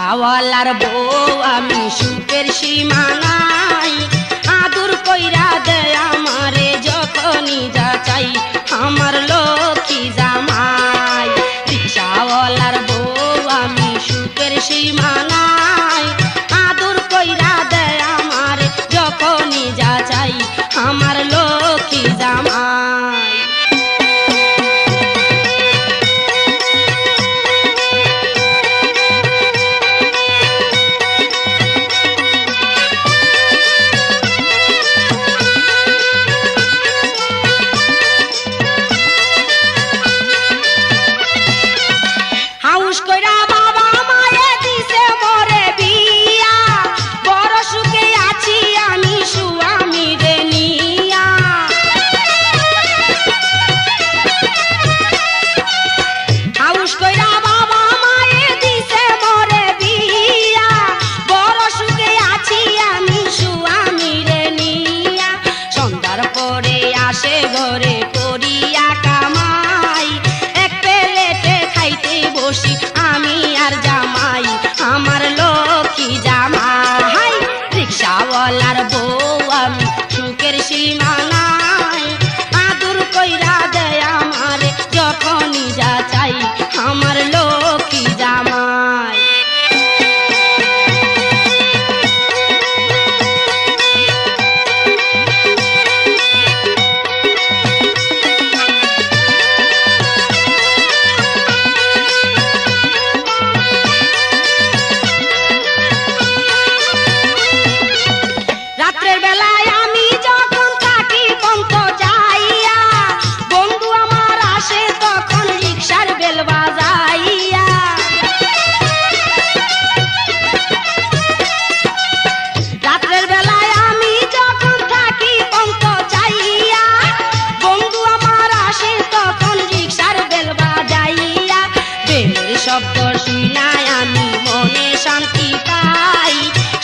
রিক্সাওয়ালার বউ আমি সুখের সীমানাই আদর কইরা দেয় আমারে যখনই যা চাই, আমার লক্ষ্মী জামাই। রিক্সাওয়ালার বউ আমি সুখের সীমানাই আদর কইরা দেয় আমারে যখনই যা চাই কইরা শব্দ শুনায়, আমি মনে শান্তি পাই।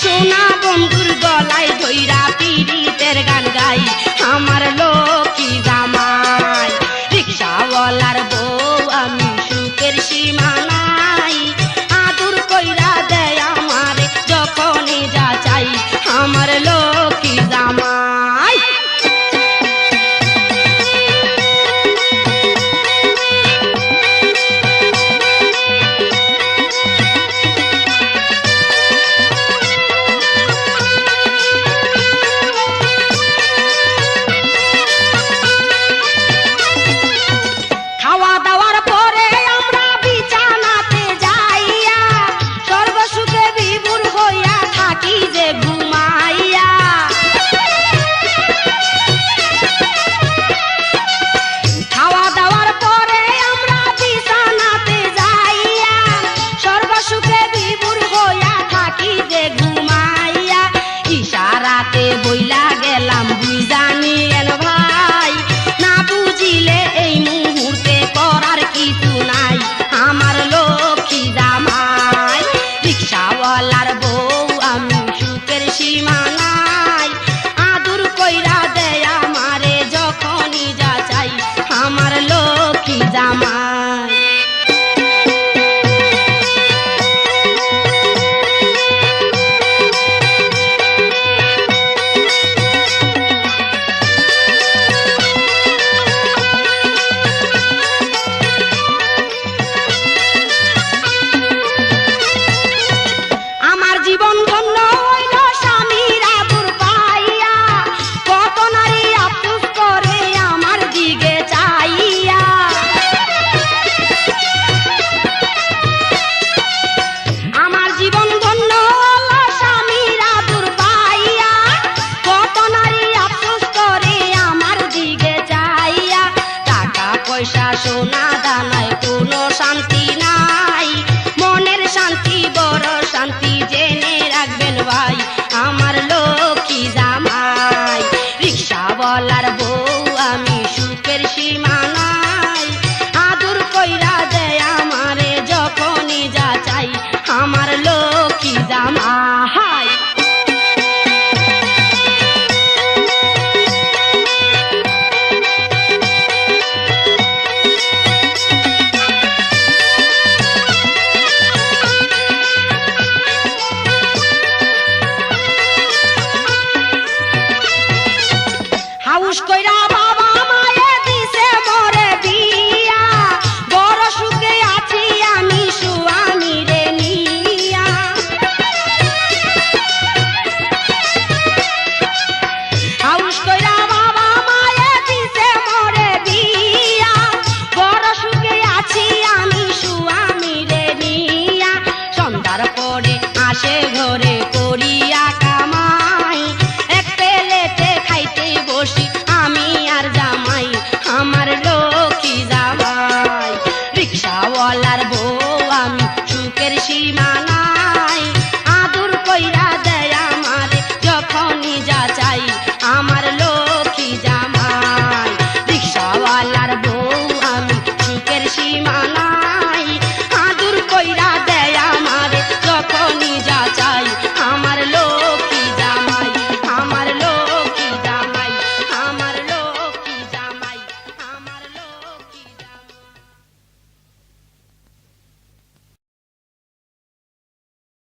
সোনা বন্ধুর গলায় ধৈরা পীড়িতের গান গাই। আমার লক্ষ্মী জামাই, রিক্সাওয়ালার বউ, আমি সুখের সীমা sola সোনা দানায়, কোনো শান্তি নাই। মনের শান্তি, বড় শান্তি জেনে রাখবেন ভাই, আমার লক্ষ্মী জামাই। রিক্সা বলার বউ আমি সুখের সীমা নাই আদুর কইরা দেয় আমারে যখনই যা চাই, আমার লক্ষ্মী জামাই।